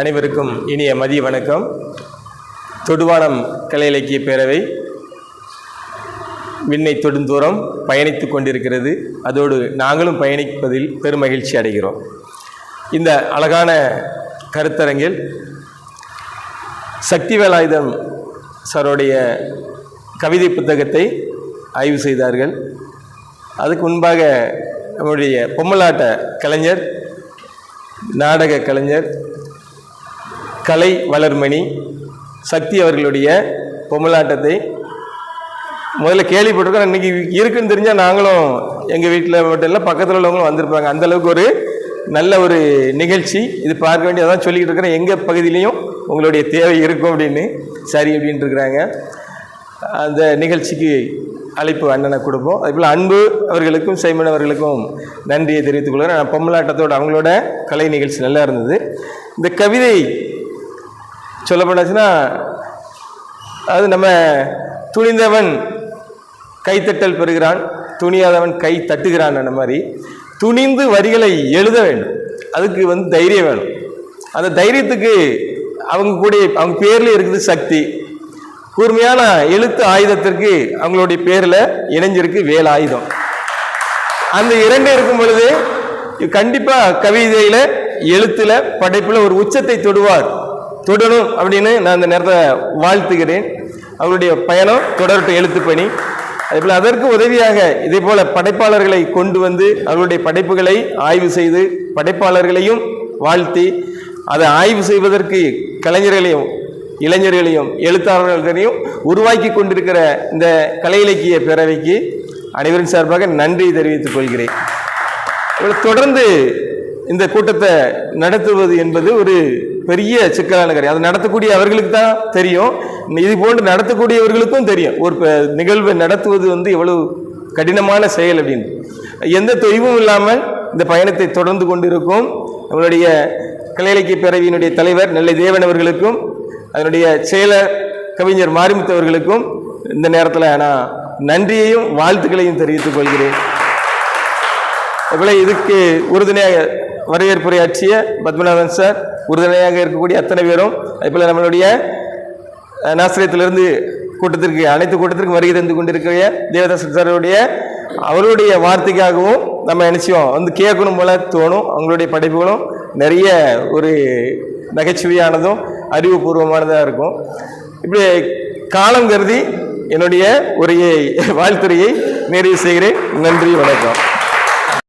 அனைவருக்கும் இனிய மதிய வணக்கம். தொடுவானம் கலை இலக்கிய பேரவை விண்ணை தொடுந்தூரம் பயணித்து கொண்டிருக்கிறது. அதோடு நாங்களும் பயணிப்பதில் பெரும் மகிழ்ச்சி அடைகிறோம். இந்த அழகான கருத்தரங்கில் சக்தி வேலாயுதம் சாருடைய கவிதை புத்தகத்தை ஆய்வு செய்தார்கள். அதுக்கு முன்பாக நம்முடைய பொம்மலாட்ட கலைஞர் நாடக கலைஞர் கலை வளர்மணி சக்தி அவர்களுடைய பொம்மலாட்டத்தை முதல்ல கேள்விப்பட்டிருக்கோம். இன்னைக்கு இருக்குன்னு தெரிஞ்சால் நாங்களும் எங்கள் வீட்டில் மட்டும் இல்லை பக்கத்தில் உள்ளவங்களும் வந்திருப்பாங்க. அந்தளவுக்கு ஒரு நல்ல ஒரு நிகழ்ச்சி. இது பார்க்க வேண்டியதான் சொல்லிக்கிட்டு இருக்கிறேன். எங்கள் பகுதியிலையும் உங்களுடைய தேவை இருக்கும் அப்படின்னு சரி அப்படின்ட்டு இருக்கிறாங்க. அந்த நிகழ்ச்சிக்கு அழைப்பு அண்ணனை கொடுப்போம். அதேபோல் அன்பு அவர்களுக்கும் சைமன் அவர்களுக்கும் நன்றியை தெரிவித்துக் கொள்கிறேன். பொம்மலாட்டத்தோடு அவங்களோட கலை நிகழ்ச்சி நல்லா இருந்தது. இந்த கவிதை சொல்லப்படாச்சுன்னா அது நம்ம துணிந்தவன் கைத்தட்டல் பெறுகிறான் துணியாதவன் கை தட்டுகிறான் அந்த மாதிரி துணிந்து வரிகளை எழுத வேண்டும். அதுக்கு வந்து தைரியம் வேணும். அந்த தைரியத்துக்கு அவங்க கூட அவங்க பேரில் இருக்குது சக்தி. கூர்மையான எழுத்து ஆயுதத்திற்கு அவங்களுடைய பேரில் இணைஞ்சிருக்கு வேல் ஆயுதம். அந்த இரண்டு இருக்கும் பொழுது கண்டிப்பாக கவிதையில் எழுத்துல படைப்பில் ஒரு உச்சத்தை தொடுவார். தொடணும் அப்படின்னு நான் அந்த நேரத்தை வாழ்த்துகிறேன். அவருடைய பயணம் தொடரட்டும் எழுத்து பணி. அதேபோல் அதற்கு உதவியாக இதே போல படைப்பாளர்களை கொண்டு வந்து அவர்களுடைய படைப்புகளை ஆய்வு செய்து படைப்பாளர்களையும் வாழ்த்தி அதை ஆய்வு செய்வதற்கு கலைஞர்களையும் இளைஞர்களையும் எழுத்தாளர்களையும் உருவாக்கி கொண்டிருக்கிற இந்த கலை இலக்கிய பேரவைக்கு அனைவரின் சார்பாக நன்றி தெரிவித்துக் கொள்கிறேன். தொடர்ந்து இந்த கூட்டத்தை நடத்துவது என்பது ஒரு பெரிய சிக்கலான காரியம் அதை நடத்தக்கூடிய அவர்களுக்கு தான் தெரியும். இது போன்று நடத்தக்கூடியவர்களுக்கும் தெரியும். ஒரு நிகழ்வை நடத்துவது வந்து எவ்வளவு கடினமான செயல் அப்படின்னு. எந்த தொய்வும் இல்லாமல் இந்த பயணத்தை தொடர்ந்து கொண்டிருக்கும் நம்மளுடைய கலையிலக்கிய பேரவையினுடைய தலைவர் நெல்லை தேவன் அவர்களுக்கும் அதனுடைய செயலர் கவிஞர் மாரிமுத்து அவர்களுக்கும் இந்த நேரத்தில் நான் நன்றியையும் வாழ்த்துக்களையும் தெரிவித்துக் கொள்கிறேன். இதுக்கு உறுதுணையாக வரவேற்புரையாற்றிய பத்மநாதன் சார் உறுதுணையாக இருக்கக்கூடிய அத்தனை பேரும் அதுபோல் நம்மளுடைய நாசிரியத்திலிருந்து கூட்டத்திற்கு அனைத்து கூட்டத்திற்கும் வருகை தந்து கொண்டிருக்கிற தேவதாசன் சாருடைய அவருடைய வார்த்தைக்காகவும் நம்ம நினைச்சோம். வந்து கேட்கணும் போல தோணும். அவங்களுடைய படைப்புகளும் நிறைய ஒரு நகைச்சுவையானதும் அறிவுபூர்வமானதாக இருக்கும். இப்படி காலம் கருதி என்னுடைய உரையை வாழ்த்துறையை நிறைவு செய்கிறேன். நன்றி வணக்கம்.